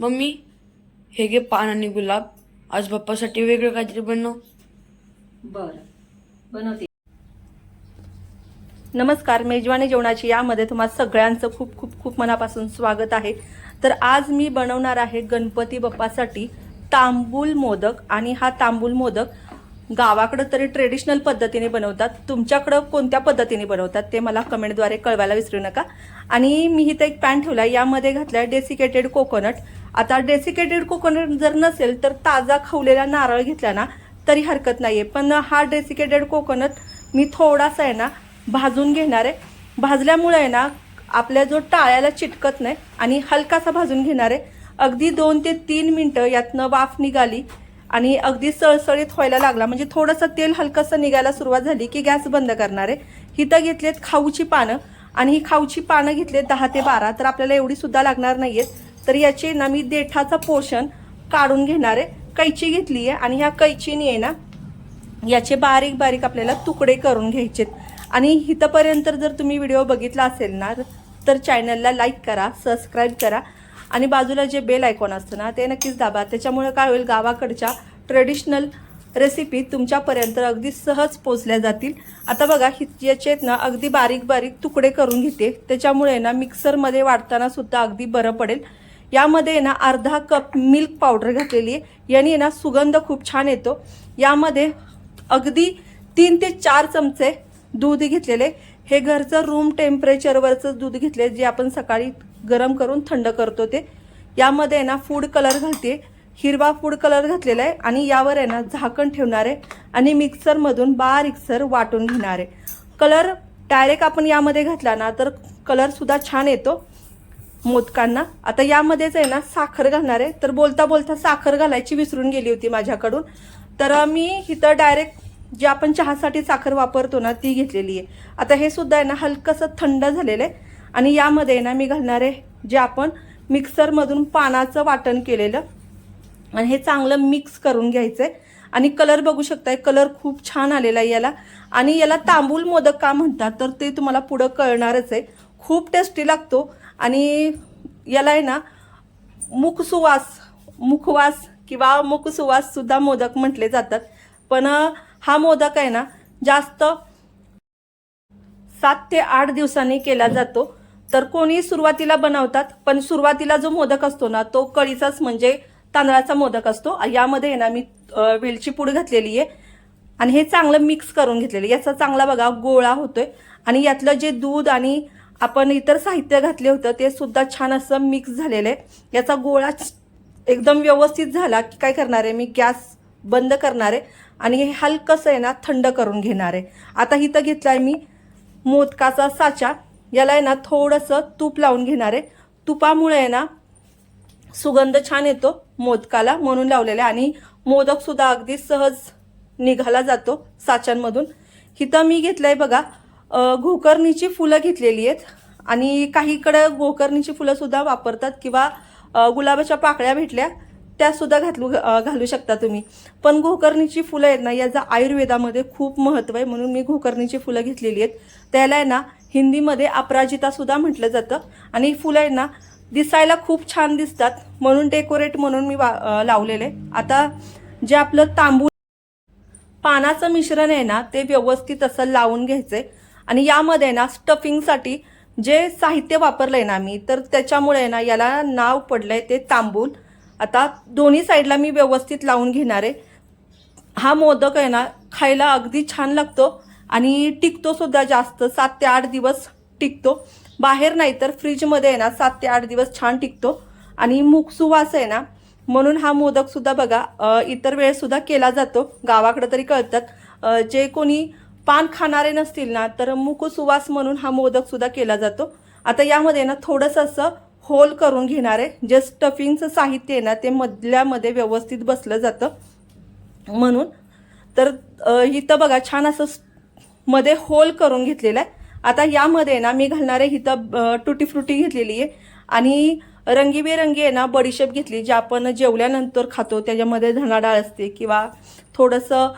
Mummy हे घे पान आणि गुलाब. आज बाप्पासाठी वेगळं काहीतरी बनव. बरं. बनवते. नमस्कार मेजवानी जेवणाची यामध्ये तुम्हाला सगळ्यांचं खूप खूप खूप मनापासून स्वागत आहे. तर आज मी बनवणार आहे गणपती बाप्पासाठी तांबूल मोदक आणि हा तांबूल मोदक गावाकडं तरी ट्रेडिशनल पद्धतीने बनवतात. तुमच्याकडं कोणत्या पद्धतीने बनवतात ते मला कमेंटद्वारे कळवायला विसरू नका. आणि मी इथं एक पॅन ठेवला यामध्ये घातला डेसिकेटेड कोकोनट आता डेसिकेटेड कोकोनट जर नसेल तर ताजा खवलेला नारळ घेतला ना तरी हरकत नाही आहे पण हा डेसिकेटेड कोकोनट मी थोडासा आहे ना भाजून घेणार आहे. भाजल्यामुळे आहे ना आपल्या जो टाळ्याला चिटकत नाही आणि हलकासा भाजून घेणार आहे. अगदी दोन ते तीन मिनटं यातनं वाफ निघाली. आणि अगदी सळसळीत व्हायला लागला. म्हणजे थोडंसं तेल हलकंसं निघायला सुरुवात झाली की गॅस बंद करणार. आहे इथं घेतलेत खाऊची पानं आणि ही खाऊची पानं घेतलेत दहा ते बारा. तर आपल्याला एवढी सुद्धा लागणार नाही आहेत तर याचे ना मी देठाचं पोषण काढून घेणार. आहे कैची घेतली आहे आणि ह्या कैचीने आहे ना याचे बारीक बारीक आपल्याला तुकडे करून घ्यायचेत. आणि इथंपर्यंत जर तुम्ही व्हिडिओ बघितला असेल ना तर चॅनलला लाईक करा सबस्क्राईब करा. आणि बाजूला जे बेल आयकॉन असतं ना ते नक्कीच दाबा. त्याच्यामुळे काय होईल गावाकडच्या ट्रेडिशनल रेसिपी तुमच्यापर्यंत अगदी सहज पोचल्या जातील. आता बघा हि याचे ना अगदी बारीक बारीक तुकडे करून घेते. त्याच्यामुळे ना मिक्सरमध्ये वाटताना सुद्धा अगदी बरं पडेल. यामध्ये ना अर्धा कप मिल्क पावडर घातलेली आहे. याने ना सुगंध खूप छान येतो. यामध्ये अगदी तीन ते चार चमचे दूध घेतलेले. हे घरचं रूम टेम्परेचरवरचं दूध घेतले जे आपण सकाळी गरम करून थंड करतो ते. यामध्ये आहे ना फूड कलर घालते. हिरवा फूड कलर घातलेला आहे आणि यावर आहे ना झाकण ठेवणार आहे आणि मिक्सरमधून बारीकसर वाटून घेणार आहे. कलर डायरेक्ट आपण यामध्ये घातला ना तर कलरसुद्धा छान येतो. मोदकांना. आता यामध्येच आहे ना साखर घालणार आहे. तर बोलता बोलता साखर घालायची विसरून गेली होती माझ्याकडून. तर मी इथं डायरेक्ट जे आपण चहासाठी साखर वापरतो ना ती घेतलेली आहे. आता हे सुद्धा आहे ना हलकंसं थंड झालेलं आहे. आणि यामध्ये आहे ना मी घालणार आहे जे आपण मिक्सरमधून पानाचं वाटण केलेलं. आणि हे चांगलं मिक्स करून घ्यायचं आहे आणि कलर बघू शकताय कलर खूप छान आलेला आहे याला. आणि याला तांबूल मोदक का म्हणतात तर ते तुम्हाला पुढं कळणारच आहे. खूप टेस्टी लागतो. आणि याला आहे ना मुखसुवास मुखवास किंवा मुखसुवाससुद्धा मोदक म्हटले जातात. पण हा मोदक आहे ना जास्त सात ते आठ दिवसांनी केला जातो. तर कोणी सुरुवातीला बनवतात पण सुरुवातीला जो मोदक असतो ना तो कळीचाच म्हणजे तांदळाचा मोदक असतो. यामध्ये आहे ना मी वेलची पूड घातलेली आहे. आणि हे चांगलं मिक्स करून घेतलेलं आहे. याचा चांगला बघा गोळा होतोय. आणि यातलं जे दूध आणि आपण इतर साहित्य घातले होतं ते सुद्धा छान असं मिक्स झालेलं आहे. याचा गोळा एकदम व्यवस्थित झाला की काय करणार आहे मी गॅस बंद करणार आहे. आणि हे हलकंसं आहे ना थंड करून घेणार आहे. आता इथं घेतलं आहे मी मोदकाचा साचा. याला आहे ना थोडंसं तूप लावून घेणार आहे. तुपामुळे आहे ना सुगंध छान येतो मोदकाला म्हणून लावलेला आहे. आणि मोदकसुद्धा अगदी सहज निघाला जातो साच्यांमधून. इथं मी घेतलंय बघा घोकर्णीची फुलं घेतलेली आहेत. आणि काहीकडं गोकर्णीची फुलंसुद्धा वापरतात किंवा गुलाबाच्या पाकळ्या भेटल्या त्यासुद्धा घातलू घालू शकता तुम्ही. पण गोकर्णीची फुलं आहेत ना याचं आयुर्वेदामध्ये खूप महत्त्व आहे म्हणून मी घोकर्णीची फुलं घेतलेली आहेत. त्याला आहे ना हिंदीमध्ये अपराजिता सुद्धा म्हटलं जातं. आणि ही फुलं आहे ना दिसायला खूप छान दिसतात. म्हणून डेकोरेट म्हणून मी वा लावलेले. आता जे आपलं तांबूळ पानाचं मिश्रण आहे ना ते व्यवस्थित असं लावून घ्यायचे. आणि यामध्ये ना स्टफिंगसाठी जे साहित्य वापरलंय ना मी तर त्याच्यामुळे ना याला नाव पडलंय ते तांबूल. आता दोन्ही साईडला मी व्यवस्थित लावून घेणार आहे. हा मोदक आहे ना खायला अगदी छान लागतो. आणि टिकतो सुद्धा जास्त. सात ते आठ दिवस टिकतो. बाहेर नाही तर फ्रीजमध्ये आहे ना सात ते आठ दिवस छान टिकतो. आणि मुखसुवास आहे ना म्हणून हा मोदक सुद्धा बघा इतर वेळेसुद्धा केला जातो. गावाकडे तरी कळतात. जे कोणी पान खाणारे नसतील ना तर मुखसुवास म्हणून हा मोदक सुद्धा केला जातो. आता यामध्ये ना थोडंसं असं होल करून घेणार आहे जे स्टफिंगचं साहित्य आहे ना ते मधल्यामध्ये व्यवस्थित बसलं जातं. म्हणून तर इथं बघा छान असं मध्ये होल करून घेतलेला आहे. आता यामध्ये ना मी घालणारे हिथं टुटी फ्रुटी घेतलेली आहे. आणि रंगीबेरंगी आहे ना बडीशेप घेतली जे आपण जेवल्यानंतर खातो. त्याच्यामध्ये धनाडाळ असते किंवा थोडंसं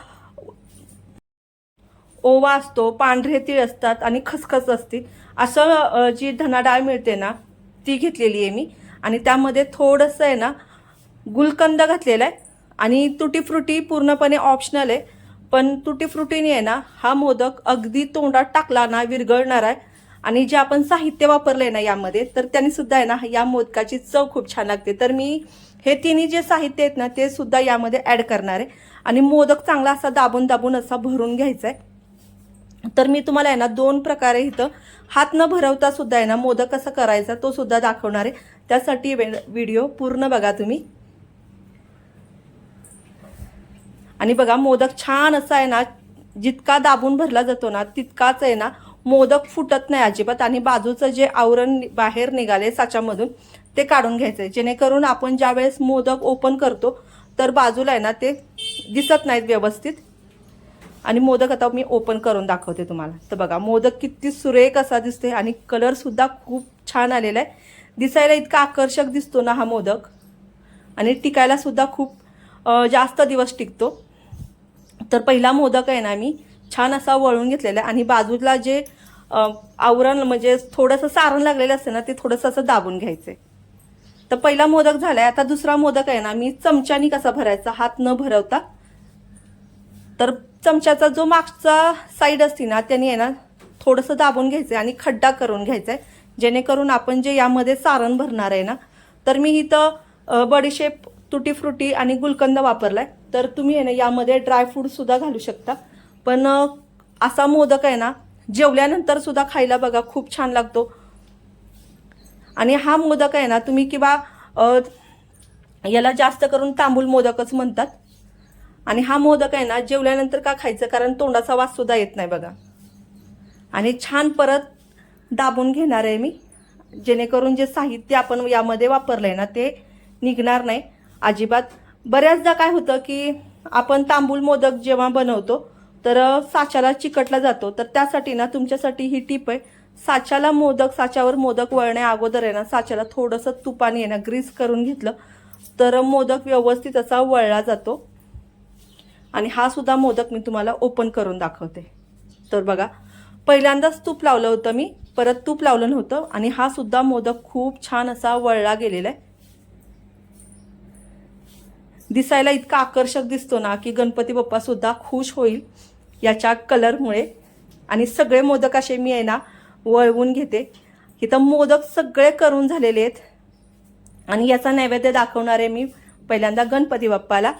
ओवा असतो पांढरे तीळ असतात आणि खसखस असते. असं जी धना डाळ मिळते ना ती घेतलेली आहे मी. आणि त्यामध्ये थोडंसं आहे ना गुलकंद घातलेला आहे. आणि तुटी फ्रुटी पूर्णपणे ऑप्शनल आहे. पण तुटी फ्रुटीने आहे ना हा मोदक अगदी तोंडात टाकला ना विरघळणार आहे. आणि जे आपण साहित्य वापरलंय ना यामध्ये तर त्यांनी सुद्धा आहे ना या मोदकाची चव खूप छान लागते. तर मी हे तिन्ही जे साहित्य आहेत ना ते सुद्धा यामध्ये ॲड करणार आहे. आणि मोदक चांगला असा दाबून दाबून असा भरून घ्यायचा आहे. तर मी तुम्हाला आहे ना दोन प्रकारे इथं हात न भरवता सुद्धा आहे ना मोदक कसा करायचा तो सुद्धा दाखवणार आहे. त्यासाठी वे- व्हिडिओ पूर्ण बघा तुम्ही. आणि बघा मोदक छान असा आहे ना जितका दाबून भरला जातो ना तितकाच आहे ना मोदक फुटत नाही अजिबात. आणि बाजूचं जे आवरण बाहेर निघाले साच्यामधून ते काढून घ्यायचंय. जेणेकरून आपण ज्यावेळेस मोदक ओपन करतो तर बाजूला आहे ना ते दिसत नाहीत व्यवस्थित. आणि मोदक आता मी ओपन करून दाखवते तुम्हाला. तर बघा मोदक किती सुरेख असा दिसते आणि कलरसुद्धा खूप छान आलेला आहे. दिसायला इतका आकर्षक दिसतो ना हा मोदक. आणि टिकायलासुद्धा खूप जास्त दिवस टिकतो. तर पहिला मोदक आहे ना मी छान असा वळून घेतलेला आहे. आणि बाजूला जे आवरण म्हणजे थोडंसं सारण लागलेलं असतं ना ते थोडंसं असं दाबून घ्यायचं आहे तर पहिला मोदक झालाय. आता दुसरा मोदक आहे ना मी चमच्यानी कसा भरायचा हात न भरवता. तर चमच्याचा जो मागचा साईड असते ना त्याने आहे ना थोडंसं दाबून घ्यायचं आणि खड्डा करून घ्यायचा आहे जेणेकरून आपण जे यामध्ये सारण भरणार आहे ना तर मी इथं बडीशेप तुटी फ्रुटी आणि गुलकंद वापरलाय. तर तुम्ही आहे ना यामध्ये ड्रायफ्रूट सुद्धा घालू शकता. पण असा मोदक आहे ना जेवल्यानंतर सुद्धा खायला बघा खूप छान लागतो. आणि हा मोदक आहे ना तुम्ही किंवा याला जास्त करून तांबूल मोदकच म्हणतात. आणि हा मोदक आहे ना जेवल्यानंतर का खायचं? कारण तोंडाचा वास सुद्धा येत नाही बघा. आणि छान परत दाबून घेणार आहे मी. जेणेकरून जे साहित्य आपण यामध्ये वापरलं आहे ना ते निघणार नाही. अजिबात. बऱ्याचदा काय होतं की आपण तांबूल मोदक जेव्हा बनवतो तर साच्याला चिकटला जातो. तर त्यासाठी ना तुमच्यासाठी ही टीप आहे. साच्याला मोदक साच्यावर मोदक वळण्या अगोदर आहे ना साच्याला थोडंसं तुपाने आहे ना ग्रीस करून घेतलं तर मोदक व्यवस्थित असा वळला जातो. आणि हा सुद्धा मोदक मी तुम्हाला ओपन करून दाखवते. तर बघा पहिल्यांदाच तूप लावलं होतं मी परत तूप लावलं नव्हतं आणि हा सुद्धा मोदक खूप छान असा वळला गेलेला आहे. दिसायला इतका आकर्षक दिसतो ना की गणपती बाप्पा सुद्धा खुश होईल याच्या कलरमुळे आणि सगळे मोदक असे मी आहे ना वळवून घेते. इथं मोदक सगळे करून झालेले आहेत. आणि याचा नैवेद्य दाखवणार आहे मी पहिल्यांदा गणपती बाप्पाला.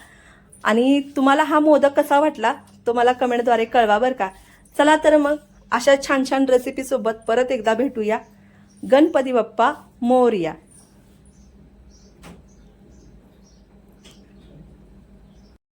आणि तुम्हाला हा मोदक कसा वाटला तो मला कमेंटद्वारे कळवा बरं का. चला तर मग अशा छान छान रेसिपीसोबत परत एकदा भेटूया. गणपती बाप्पा मोरया.